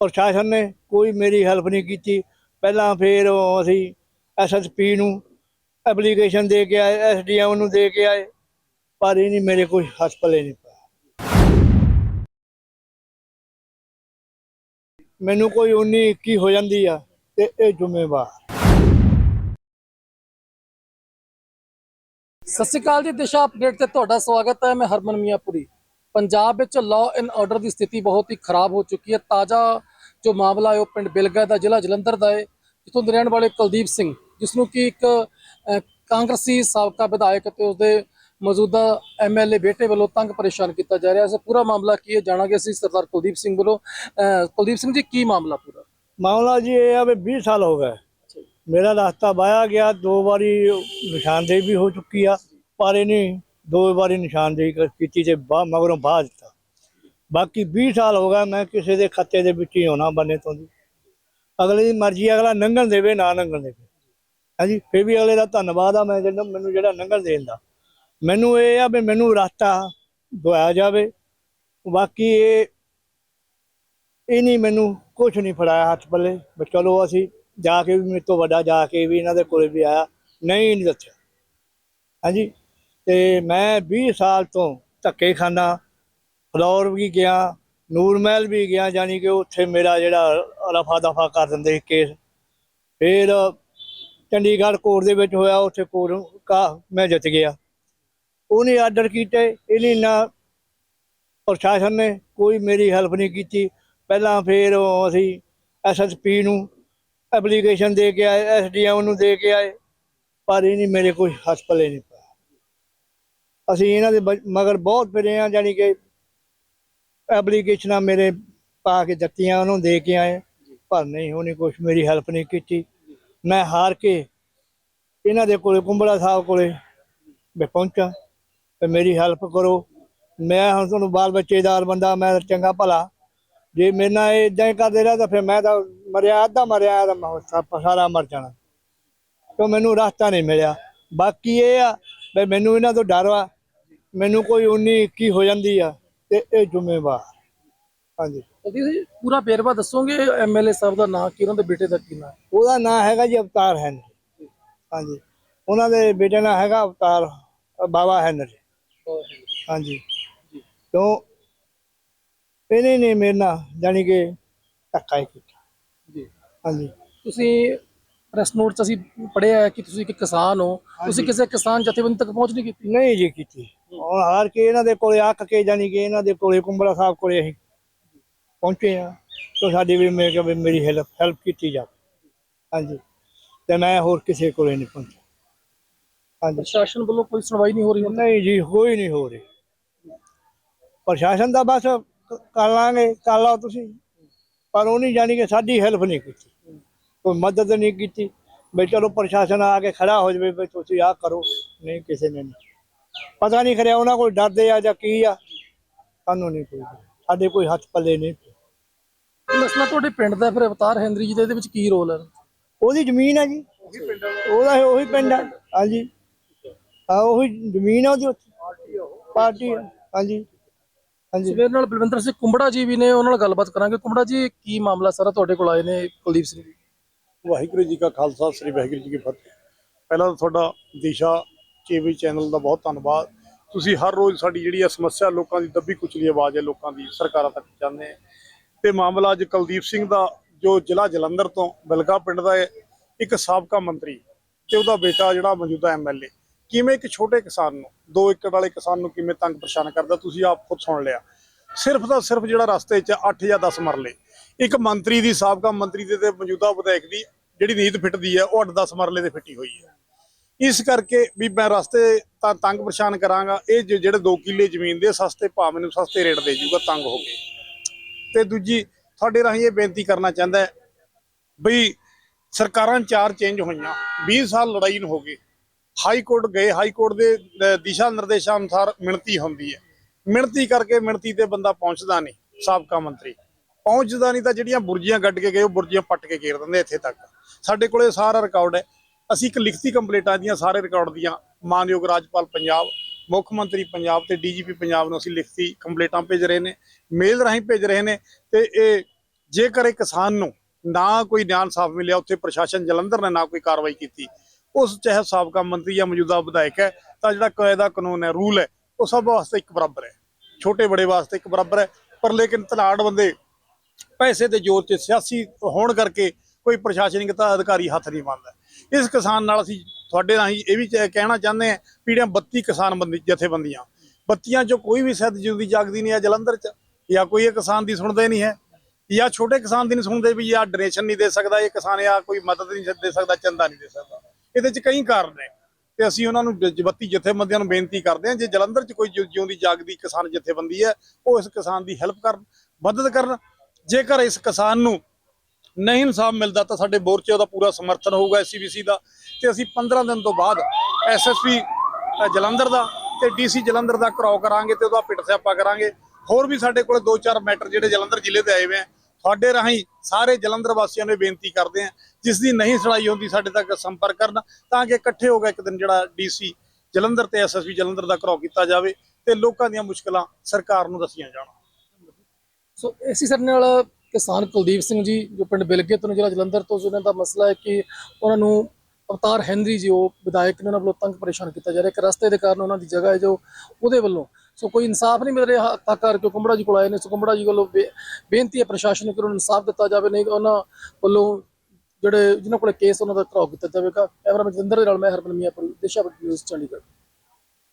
ਪ੍ਰਸ਼ਾਸਨ ਨੇ ਕੋਈ ਮੇਰੀ ਹੈਲਪ ਨਹੀਂ ਕੀਤੀ। ਪਹਿਲਾਂ ਫਿਰ ਉਹ ਅਸੀਂ ਐਸਐਸਪੀ ਨੂੰ ਐਪਲੀਕੇਸ਼ਨ ਦੇ ਕੇ ਆਏ ਐਸਡੀਐਮ ਨੂੰ ਦੇ ਕੇ ਆਏ, ਪਰ ਇਹ ਨਹੀਂ ਮੇਰੇ ਕੋਈ ਹੱਥ ਪੱਲੇ ਨਹੀਂ ਪਿਆ। ਮੈਨੂੰ ਕੋਈ 19 21 ਹੋ ਜਾਂਦੀ ਆ ਤੇ ਇਹ ਜ਼ਿੰਮੇਵਾਰ। ਸਤਿ ਸ਼੍ਰੀ ਅਕਾਲ ਜੀ, ਦਿਸ਼ਾ ਅਪਡੇਟ ਤੇ ਤੁਹਾਡਾ ਸਵਾਗਤ ਹੈ। ਮੈਂ ਹਰਮਨ ਮੀਆਂਪੁਰੀ। ਪੰਜਾਬ ਵਿੱਚ ਲਾਅ ਐਂਡ ਆਰਡਰ ਦੀ ਸਥਿਤੀ ਬਹੁਤ ਹੀ ਖਰਾਬ ਹੋ ਚੁੱਕੀ ਹੈ। ਤਾਜ਼ਾ ਜੋ ਮਾਮਲਾ ਹੈ ਉਹ ਪਿੰਡ ਬਿਲਗਾ ਦਾ ਜ਼ਿਲ੍ਹਾ ਜਲੰਧਰ ਦਾ ਹੈ ਜਿੱਥੋਂ ਦੇ ਰਹਿਣ ਵਾਲੇ ਕੁਲਦੀਪ ਸਿੰਘ ਜਿਸ ਨੂੰ ਕਿ ਇੱਕ ਕਾਂਗਰਸੀ ਸਾਬਕਾ ਵਿਧਾਇਕ ਤੇ ਉਸਦੇ ਮੌਜੂਦਾ ਐਮਐਲਏ ਬੇਟੇ ਵੱਲੋਂ ਤੰਗ ਪਰੇਸ਼ਾਨ ਕੀਤਾ ਜਾ ਰਿਹਾ। ਹੈ ਇਸ ਪੂਰਾ ਮਾਮਲਾ ਕੀ ਹੈ ਜਾਣਾਂਗੇ ਅਸੀਂ ਸਰਦਾਰ ਕੁਲਦੀਪ ਸਿੰਘ ਵੱਲੋਂ। ਕੁਲਦੀਪ ਸਿੰਘ ਜੀ ਕੀ ਮਾਮਲਾ ਪੂਰਾ? ਮਾਮਲਾ ਜੀ ਇਹ ਆ ਵੀ 20 ਸਾਲ ਹੋ ਗਏ। ਮੇਰਾ ਰਸਤਾ ਵਾਇਆ ਗਿਆ ਦੋ ਵਾਰੀ ਨਿਸ਼ਾਨਦੇਹੀ ਵੀ ਹੋ ਚੁੱਕੀ ਆ ਪਰ ਇਹਨੇ ਦੋ ਵਾਰੀ ਨਿਸ਼ਾਨਦੇਹੀ ਕੀਤੀ ਤੇ ਮਗਰੋਂ ਬਾਅਦ ਦਿੱਤਾ। ਬਾਕੀ 20 ਸਾਲ ਹੋ ਗਿਆ ਮੈਂ ਕਿਸੇ ਦੇ ਖੱਤੇ ਦੇ ਵਿੱਚ ਹੀ ਹੋਣਾ ਬੰਨੇ ਤੋਂ ਦੀ ਅਗਲੇ ਦੀ ਮਰਜ਼ੀ ਅਗਲਾ ਨੰਗਣ ਦੇਵੇ, ਨਾ ਲੰਘਣ ਦੇਵੇ। ਹਾਂਜੀ, ਫਿਰ ਵੀ ਅਗਲੇ ਦਾ ਧੰਨਵਾਦ ਆ, ਮੈਂ ਜਿਹੜਾ ਮੈਨੂੰ ਜਿਹੜਾ ਲੰਘਣ ਦੇਣ ਦਾ। ਮੈਨੂੰ ਇਹ ਆ ਵੀ ਮੈਨੂੰ ਰਸਤਾ ਦਵਾਇਆ ਜਾਵੇ। ਬਾਕੀ ਇਹ ਇਹ ਨਹੀਂ ਮੈਨੂੰ ਕੁਝ ਨਹੀਂ ਫੜਾਇਆ ਹੱਥ ਪੱਲੇ। ਵੀ ਚਲੋ ਅਸੀਂ ਜਾ ਕੇ ਵੀ ਮੇਰੇ ਤੋਂ ਵੱਡਾ ਜਾ ਕੇ ਵੀ ਇਹਨਾਂ ਦੇ ਕੋਲੇ ਵੀ ਆਇਆ। ਨਹੀਂ ਨਹੀਂ ਦੱਸਿਆ। ਹਾਂਜੀ, ਤੇ ਮੈਂ 20 ਸਾਲ ਤੋਂ ਧੱਕੇ ਖਾਨਾ ਫਲੋਰ ਵੀ ਗਿਆ, ਨੂਰ ਮਹਿਲ ਵੀ ਗਿਆ ਜਾਨੀ ਕਿ ਉੱਥੇ ਮੇਰਾ ਜਿਹੜਾ ਰਫਾ ਦਫਾ ਕਰ ਦਿੰਦੇ ਸੀ ਕੇਸ। ਫਿਰ ਚੰਡੀਗੜ੍ਹ ਕੋਰਟ ਦੇ ਵਿੱਚ ਹੋਇਆ, ਉੱਥੇ ਕੋਰਟ ਕਾ ਮੈਂ ਜਿੱਤ ਗਿਆ। ਉਹਨੇ ਆਰਡਰ ਕੀਤੇ, ਇਹਨੇ ਨਾ ਪ੍ਰਸ਼ਾਸਨ ਨੇ ਕੋਈ ਮੇਰੀ ਹੈਲਪ ਨਹੀਂ ਕੀਤੀ। ਪਹਿਲਾਂ ਫਿਰ ਉਹ ਅਸੀਂ ਐਸਐਸਪੀ ਨੂੰ ਐਪਲੀਕੇਸ਼ਨ ਦੇ ਕੇ ਆਏ ਐਸਡੀਐਮ ਨੂੰ ਦੇ ਕੇ ਆਏ, ਪਰ ਇਹ ਨਹੀਂ ਮੇਰੇ ਕੋਈ ਹੱਥ ਨਹੀਂ ਪਾਇਆ। ਅਸੀਂ ਇਹਨਾਂ ਦੇ ਮਗਰ ਬਹੁਤ ਫਿਰੇ ਆ ਜਾਨੀ ਕਿ ਐਪਲੀਕੇਸ਼ਨਾਂ ਮੇਰੇ ਪਾ ਕੇ ਦਿੱਤੀਆਂ ਉਹਨੂੰ ਦੇ ਕੇ ਆਏ। ਪਰ ਨਹੀਂ ਉਹਨੇ ਕੁਛ ਮੇਰੀ ਹੈਲਪ ਨਹੀਂ ਕੀਤੀ। ਮੈਂ ਹਾਰ ਕੇ ਇਹਨਾਂ ਦੇ ਕੋਲੇ ਕੁੰਬੜਾ ਸਾਹਿਬ ਕੋਲੇ ਮੈਂ ਪਹੁੰਚਾ ਤੇ ਮੇਰੀ ਹੈਲਪ ਕਰੋ। ਮੈਂ ਹੁਣ ਤੁਹਾਨੂੰ ਬਾਲ ਬੱਚੇਦਾਰ ਬੰਦਾ ਮੈਂ ਚੰਗਾ ਭਲਾ। ਜੇ ਮੇਰੇ ਨਾਲ ਇਦਾਂ ਹੀ ਕਰਦੇ ਰਿਹਾ ਤਾਂ ਫਿਰ ਮੈਂ ਤਾਂ ਮਰਿਆ ਅੱਧਾ ਮਰਿਆ ਤਾਂ ਮੈਂ ਸਾਰਾ ਮਰ ਜਾਣਾ। ਕਿਉਂ ਮੈਨੂੰ ਰਸਤਾ ਨਹੀਂ ਮਿਲਿਆ? ਬਾਕੀ ਇਹ ਆ ਵੀ ਮੈਨੂੰ ਇਹਨਾਂ ਤੋਂ ਡਰ ਵਾ। ਮੈਨੂੰ ਕੋਈ 19 21 ਹੋ ਜਾਂਦੀ ਆ। ਤੇ ਇਹ ਜ਼ਿੰਮੇਵਾਰ ਹਾਂਜੀ। ਕੁਲਦੀਪ ਜੀ ਪੂਰਾ ਵੇਰਵਾ ਦੱਸੋਗੇ? ਐਮਐਲਏ ਸਾਹਿਬ ਦਾ ਨਾਂ ਕੀ ਉਹਨਾਂ ਦੇ ਬੇਟੇ ਦਾ ਕੀ ਨਾਂ? ਹੈ ਉਹਦਾ ਨਾਂ ਹੈਗਾ ਜੀ ਅਵਤਾਰ ਹੈਨਰੀ। ਹਾਂਜੀ। ਉਹਨਾਂ ਦੇ ਬੇਟੇ ਦਾ ਹੈਗਾ ਅਵਤਾਰ ਅ, ਬਾਬਾ ਹੈਨਰੀ। ਹਾਂਜੀ। ਕਿਉਂ? ਇਹਨੇ ਨੇ ਮੇਰੇ ਨਾਲ ਜਾਣੀ ਕਿ ਧੱਕਾ ਹੀ ਕੀਤਾ। ਜੀ। ਹਾਂਜੀ। ਤੁਸੀਂ ਪ੍ਰੈਸ ਨੋਟ ਚ ਅਸੀਂ ਪੜ੍ਹਿਆ ਹੈ ਕਿ ਤੁਸੀਂ ਇੱਕ ਕਿਸਾਨ ਹੋ। ਤੁਸੀਂ ਕਿਸੇ ਕਿਸਾਨ ਜਥੇਬੰਦੀ ਤੱਕ ਪਹੁੰਚ ਨਹੀਂ ਕੀਤੀ? ਨਹੀਂ ਜੀ ਕੀਤੀ। ਹੁਣ ਹਾਰ ਕੇ ਇਹਨਾਂ ਦੇ ਕੋਲੇ ਅੱਕ ਕੇ ਜਾਣੀ ਕਿ ਇਹਨਾਂ ਦੇ ਕੋਲੇ ਕੁੰਬੜਾ ਸਾਹਿਬ ਕੋਲੇ ਅਸੀਂ ਪਹੁੰਚੇ ਆ ਤਾਂ ਸਾਡੀ ਵੀ ਮੈਂ ਕਿ ਮੇਰੀ ਹੈਲਪ ਹੈਲਪ ਕੀਤੀ ਜਾਵੇ। ਹਾਂਜੀ। ਤੇ ਮੈਂ ਹੋਰ ਕਿਸੇ ਕੋਲੇ ਨਹੀਂ ਪਹੁੰਚਿਆ। ਹਾਂਜੀ। ਪ੍ਰਸ਼ਾਸਨ ਵੱਲੋਂ ਕੋਈ ਸੁਣਵਾਈ ਨਹੀਂ ਹੋ ਰਹੀ ਨਹੀਂ ਜੀ ਕੋਈ ਨਹੀਂ ਹੋ ਰਹੀ। ਪ੍ਰਸ਼ਾਸਨ ਦਾ ਬਸ ਕਰ ਲਾਂਗੇ ਕਰ ਲਓ ਤੁਸੀਂ। ਪਰ ਉਹ ਨਹੀਂ ਜਾਣੀ ਕਿ ਸਾਡੀ ਹੈਲਪ ਨਹੀਂ ਕੀਤੀ। ਕੋਈ ਮਦਦ ਨਹੀਂ ਕੀਤੀ। ਵੀ ਚਲੋ ਪ੍ਰਸ਼ਾਸਨ ਆ ਕੇ ਖੜਾ ਹੋ ਜਾਵੇ ਵੀ ਤੁਸੀਂ ਆਹ ਕਰੋ। ਨਹੀਂ ਕਿਸੇ ਨੇ ਨਹੀਂ। ਪਤਾ ਨਹੀਂ ਕਰਿਆ ਉਹਨਾਂ ਕੋਲ ਡਰਦੇ ਆ ਜਾਂ ਕੀ ਆ। ਸਾਨੂੰ ਨਹੀਂ ਕੋਈ ਸਾਡੇ ਕੋਈ ਹੱਥ ਪੱਲੇ ਨਹੀਂ। ਮਸਲਾ ਤੁਹਾਡੇ ਪਿੰਡ ਦਾ ਫਿਰ ਅਵਤਾਰ ਹੈਂਦਰੀ ਜੀ ਦਾ ਇਹਦੇ ਵਿੱਚ ਕੀ ਰੋਲ ਹੈ ਉਹਦੀ ਜ਼ਮੀਨ ਆ ਜੀ। ਉਹਦਾ ਉਹੀ ਪਿੰਡ ਆ। ਹਾਂਜੀ। ਹਾਂ ਉਹੀ ਜ਼ਮੀਨ ਆ ਉਹਦੀ ਉੱਥੇ। ਪਾਰਟੀ ਆ। ਹਾਂਜੀ। ਹਾਂਜੀ। ਸਵੇਰ ਨਾਲ ਬਲਵਿੰਦਰ ਸਿੰਘ ਕੁੰਬੜਾ ਜੀ ਵੀ ਨੇ ਉਹਨਾਂ ਨਾਲ ਗੱਲਬਾਤ ਕਰਾਂਗੇ। ਕੁੰਬੜਾ ਜੀ ਕੀ ਮਾਮਲਾ ਸਾਰਾ ਤੁਹਾਡੇ ਕੋਲ ਆਏ ਨੇ ਕੁਲਦੀਪ ਸਿੰਘ ਜੀ? ਵਾਹਿਗੁਰੂ ਜੀ ਕਾ ਖਾਲਸਾ ਸ੍ਰੀ ਵਾਹਿਗੁਰੂ ਜੀ ਕੀ ਫਤਿਹ। ਪਹਿਲਾਂ ਤੁਹਾਡਾ ਦਿਸ਼ਾ ਟੀਵੀ ਚੈਨਲ ਦਾ ਬਹੁਤ ਧੰਨਵਾਦ। ਤੁਸੀਂ ਹਰ ਰੋਜ਼ ਸਾਡੀ ਜਿਹੜੀ ਆ ਸਮੱਸਿਆ ਲੋਕਾਂ ਦੀ ਦੱਬੀ ਕੁਚਲੀ ਆਵਾਜ਼ ਹੈ, ਲੋਕਾਂ ਦੀ ਸਰਕਾਰਾਂ ਤੱਕ ਜਾਂਦੇ ਤੇ ਮਾਮਲਾ ਅੱਜ ਕੁਲਦੀਪ ਸਿੰਘ ਦਾ, ਜੋ ਜ਼ਿਲ੍ਹਾ ਜਲੰਧਰ ਤੋਂ ਬਲਗਾ ਪਿੰਡ ਦਾ ਇੱਕ ਸਾਬਕਾ ਮੰਤਰੀ ਤੇ ਉਹਦਾ ਬੇਟਾ ਜਿਹੜਾ ਮੌਜੂਦਾ ਐਮਐਲਏ ਕਿਵੇਂ ਇੱਕ ਛੋਟੇ ਕਿਸਾਨ ਨੂੰ 2 ਏਕੜ ਵਾਲੇ ਕਿਸਾਨ ਨੂੰ ਕਿਵੇਂ ਤੰਗ ਪਰੇਸ਼ਾਨ ਕਰਦਾ, ਤੁਸੀਂ ਆਪ ਖੁਦ ਸੁਣ ਲਿਆ। ਸਿਰਫ ਦਾ ਸਿਰਫ ਜਿਹੜਾ ਰਸਤੇ 'ਚ 8 ਜਾਂ 10 ਮਰਲੇ। ਇੱਕ ਮੰਤਰੀ ਦੀ, ਸਾਬਕਾ ਮੰਤਰੀ ਦੇ ਤੇ ਮੌਜੂਦਾ ਵਿਧਾਇਕ ਦੀ ਜਿਹੜੀ ਨੀਂਦ ਫਿੱਟਦੀ ਹੈ, ਉਹ 8-10 ਮਰਲੇ ਤੇ ਫਿੱਟੀ ਹੋਈ ਹੈ। ਇਸ ਕਰਕੇ ਵੀ ਮੈਂ ਰਸਤੇ ਤਾਂ ਤੰਗ ਪਰੇਸ਼ਾਨ ਕਰਾਂਗਾ। ਇਹ ਜਿਹੜੇ 2 ਕਿੱਲੇ ਜ਼ਮੀਨ ਦੇ ਸਸਤੇ ਭਾਅ ਮੈਨੂੰ ਸਸਤੇ ਰੇਟ ਦੇ ਜੂਗਾ, ਤੰਗ ਹੋ ਕੇ ਤੇ ਦੂਜੀ, ਤੁਹਾਡੇ ਰਾਹੀਂ ਇਹ ਬੇਨਤੀ ਕਰਨਾ ਚਾਹੁੰਦਾ ਹੈ ਬਈ ਸਰਕਾਰਾਂ ਚਾਰ ਚੇਂਜ ਹੋਈਆਂ। 20 ਸਾਲ ਲੜਾਈ ਨੂੰ ਹੋ ਗਈ ਹਾਈ ਕੋਰਟ ਗਏ, ਹਾਈ ਕੋਰਟ ਦੇ ਦਿਸ਼ਾ ਨਿਰਦੇਸ਼ਾਂ ਅਨੁਸਾਰ ਮਿਣਤੀ ਹੁੰਦੀ ਹੈ। ਮਿਣਤੀ ਕਰਕੇ ਮਿਣਤੀ ਤੇ ਬੰਦਾ ਪਹੁੰਚਦਾ ਨਹੀਂ, ਸਾਬਕਾ ਮੰਤਰੀ। ਪਹੁੰਚਦਾ ਨਹੀਂ ਤਾਂ ਜਿਹੜੀਆਂ ਬੁਰਜੀਆਂ ਗੱਡ ਕੇ ਗਏ, ਉਹ ਬੁਰਜੀਆਂ ਪੱਟ ਕੇ ਘੇਰ ਦਿੰਦੇ ਇੱਥੇ ਤੱਕ। ਸਾਡੇ ਕੋਲੇ ਸਾਰਾ ਰਿਕਾਰਡ ਹੈ। ਅਸੀਂ ਇੱਕ ਲਿਖਤੀ ਕੰਪਲੇਂਟਾਂ ਦੀਆਂ ਸਾਰੇ ਰਿਕਾਰਡ ਦੀਆਂ ਮਾਨਯੋਗ ਰਾਜਪਾਲ ਪੰਜਾਬ, ਮੁੱਖ ਮੰਤਰੀ ਪੰਜਾਬ ਤੇ ਡੀਜੀਪੀ ਪੰਜਾਬ ਨੂੰ ਅਸੀਂ ਲਿਖਤੀ ਕੰਪਲੇਂਟਾਂ ਭੇਜ ਰਹੇ ਨੇ, ਮੇਲ ਰਾਹੀਂ ਭੇਜ ਰਹੇ ਨੇ ਤੇ ਇਹ ਜੇਕਰ ਇਹ ਕਿਸਾਨ ਨੂੰ ਨਾ ਕੋਈ ਨਿਆਂ ਸਾਫ਼ ਮਿਲਿਆ, ਉੱਥੇ ਪ੍ਰਸ਼ਾਸਨ ਜਲੰਧਰ ਨੇ ਨਾ ਕੋਈ ਕਾਰਵਾਈ ਕੀਤੀ, ਉਸ ਚਾਹੇ ਸਾਬਕਾ ਮੰਤਰੀ ਜਾਂ ਮੌਜੂਦਾ ਵਿਧਾਇਕ ਹੈ, ਤਾਂ ਜਿਹੜਾ ਕਾਇਦਾ ਕਾਨੂੰਨ ਹੈ, ਰੂਲ ਹੈ, ਉਹ ਸਭ ਵਾਸਤੇ ਇੱਕ ਬਰਾਬਰ ਹੈ, ਛੋਟੇ ਬੜੇ ਵਾਸਤੇ ਇੱਕ ਬਰਾਬਰ ਹੈ, ਪਰ ਲੇਕਿਨ ਤਲਾੜ ਬੰਦੇ ਪੈਸੇ ਦੇ ਜ਼ੋਰ ਤੇ ਸਿਆਸੀ ਹੋਣ ਕਰਕੇ ਕੋਈ ਪ੍ਰਸ਼ਾਸਨਿਕ ਤਾਂ ਅਧਿਕਾਰੀ ਹੱਥ ਨਹੀਂ ਮੰਨਦਾ। ਇਸ ਕਿਸਾਨ ਨਾਲ ਅਸੀਂ ਤੁਹਾਡੇ ਰਾਹੀਂ ਇਹ ਵੀ ਕਹਿਣਾ ਚਾਹੁੰਦੇ ਹਾਂ ਪੀੜ੍ਹੀਆਂ 32 ਕਿਸਾਨ ਬੰਦੀ ਜਥੇਬੰਦੀਆਂ। ਬੱਤੀਆਂ ਚੋਂ ਕੋਈ ਵੀ ਸਹਿਤ ਜੁਦੀ ਜਾਗਦੀ ਨਹੀਂ ਹੈ, ਜਲੰਧਰ ਚ, ਜਾਂ ਕੋਈ ਇਹ ਕਿਸਾਨ ਦੀ ਸੁਣਦੇ ਨਹੀਂ ਹੈ, ਜਾਂ ਛੋਟੇ ਕਿਸਾਨ ਦੀ ਨਹੀਂ ਸੁਣਦੇ ਵੀ ਜਾਂ ਡੋਨੇਸ਼ਨ ਨਹੀਂ ਦੇ ਸਕਦਾ, ਇਹ ਕਿਸਾਨ ਜਾਂ ਕੋਈ ਮਦਦ ਨਹੀਂ ਦੇ ਸਕਦਾ ਚੰਦਾ ਨਹੀਂ ਦੇ ਸਕਦਾ। ਇਹਦੇ ਚ ਕਈ ਕਾਰਨ ਨੇ, ਤੇ ਅਸੀਂ ਉਹਨਾਂ ਨੂੰ ਜ- ਬੱਤੀ ਜਥੇਬੰਦੀਆਂ ਨੂੰ ਬੇਨਤੀ ਕਰਦੇ ਹਾਂ, ਜੇ ਜਲੰਧਰ ਚ ਕੋਈ ਜਿਉ- ਜਿਉਂਦੀ ਜਾਗਦੀ ਕਿਸਾਨ ਜਥੇਬੰਦੀ ਹੈ, ਉਹ ਇਸ ਕਿਸਾਨ ਦੀ ਹੈਲਪ ਕਰਨ, ਮਦਦ ਕਰਨ। ਜੇਕਰ ਇਸ ਕਿਸਾਨ ਨੂੰ ਨਹੀਂ ਇਨਸਾਫ ਮਿਲਦਾ ਤਾਂ ਸਾਡੇ ਮੋਰਚੇ ਦਾ ਪੂਰਾ ਸਮਰਥਨ ਹੋਊਗਾ ਐਸਸੀਬੀਸੀ ਦਾ। ਤੇ ਅਸੀਂ 15 ਦਿਨ ਤੋਂ ਬਾਅਦ ਐਸਐਸਪੀ ਜਲੰਧਰ ਦਾ ਤੇ ਡੀਸੀ ਜਲੰਧਰ ਦਾ ਘਰਾਓ ਕਰਾਂਗੇ ਤੇ ਉਹਦਾ ਪਿੱਟ ਸਿਆਪਾ ਕਰਾਂਗੇ। ਹੋਰ ਵੀ ਸਾਡੇ ਕੋਲ ਦੋ ਚਾਰ ਮੈਟਰ ਜਿਹੜੇ ਜਲੰਧਰ ਜ਼ਿਲ੍ਹੇ ਦੇ ਆਏ ਹੋਏ ਆ, ਤੁਹਾਡੇ ਰਾਹੀਂ ਸਾਰੇ ਜਲੰਧਰ ਵਾਸੀਆਂ ਨੂੰ ਇਹ ਬੇਨਤੀ ਕਰਦੇ ਆ, ਜਿਸ ਦੀ ਨਹੀਂ ਸੁਣਾਈ ਹੁੰਦੀ ਸਾਡੇ ਤੱਕ ਸੰਪਰਕ ਕਰਨ, ਤਾਂ ਕਿ ਇਕੱਠੇ ਹੋ ਕੇ ਇੱਕ ਦਿਨ ਜਿਹੜਾ ਡੀਸੀ ਜਲੰਧਰ ਤੇ ਐਸਐਸਪੀ ਜਲੰਧਰ ਦਾ ਘਰਾਓ ਕੀਤਾ ਜਾਵੇ ਤੇ ਲੋਕਾਂ ਦੀਆਂ ਮੁਸ਼ਕਲਾਂ ਸਰਕਾਰ ਨੂੰ ਦੱਸੀਆਂ ਜਾਣ। ਸੋ ਇਸੇ ਸਾਡੇ ਨਾਲ ਕਿਸਾਨ ਕੁਲਦੀਪ ਸਿੰਘ ਜੀ ਜੋ ਪਿੰਡ ਬਿਲਗੇ ਤੋਂ ਨੇ, ਜ਼ਿਲ੍ਹਾ ਜਲੰਧਰ ਤੋਂ ਜਿਹਨਾਂ ਦਾ ਮਸਲਾ ਹੈ ਕਿ ਉਹਨਾਂ ਨੂੰ ਅਵਤਾਰ ਹੈਨਰੀ ਜੀ ਉਹ ਵਿਧਾਇਕ ਨੇ ਉਹਨਾਂ ਵੱਲੋਂ ਤੰਗ ਪਰੇਸ਼ਾਨ ਕੀਤਾ ਜਾ ਰਿਹਾ ਕਿ ਰਸਤੇ ਦੇ ਕਾਰਨ ਉਹਨਾਂ ਦੀ ਜਗ੍ਹਾ ਹੈ ਜੋ ਉਹਦੇ ਵੱਲੋਂ। ਸੋ ਕੋਈ ਇਨਸਾਫ ਨਹੀਂ ਮਿਲ ਰਿਹਾ ਤਾਂ ਕਰਕੇ ਉਹ ਕੁੰਬੜਾ ਜੀ ਕੋਲ ਆਏ ਨੇ। ਸੋ ਕੁੰਬੜਾ ਜੀ ਵੱਲੋਂ ਬੇ- ਬੇਨਤੀ ਹੈ ਪ੍ਰਸ਼ਾਸਨ ਨੂੰ ਕਿ ਉਹਨਾਂ ਨੂੰ ਇਨਸਾਫ ਦਿੱਤਾ ਜਾਵੇ ਨਹੀਂ ਉਹਨਾਂ ਵੱਲੋਂ ਜਿਹੜੇ ਜਿਨ੍ਹਾਂ ਕੋਲ ਕੇਸ ਉਹਨਾਂ ਦਾ ਘਰਾਓ ਕੀਤਾ ਜਾਵੇਗਾ। ਕੈਮਰਾਮੈਨ ਜਤਿੰਦਰ ਦੇ ਨਾਲ ਮੈਂ ਹਰਮਨ ਮੀਆਂਪੁਰੀ ਦਿਸ਼ਾ ਨਿਊਜ਼ ਚੰਡੀਗੜ੍ਹ।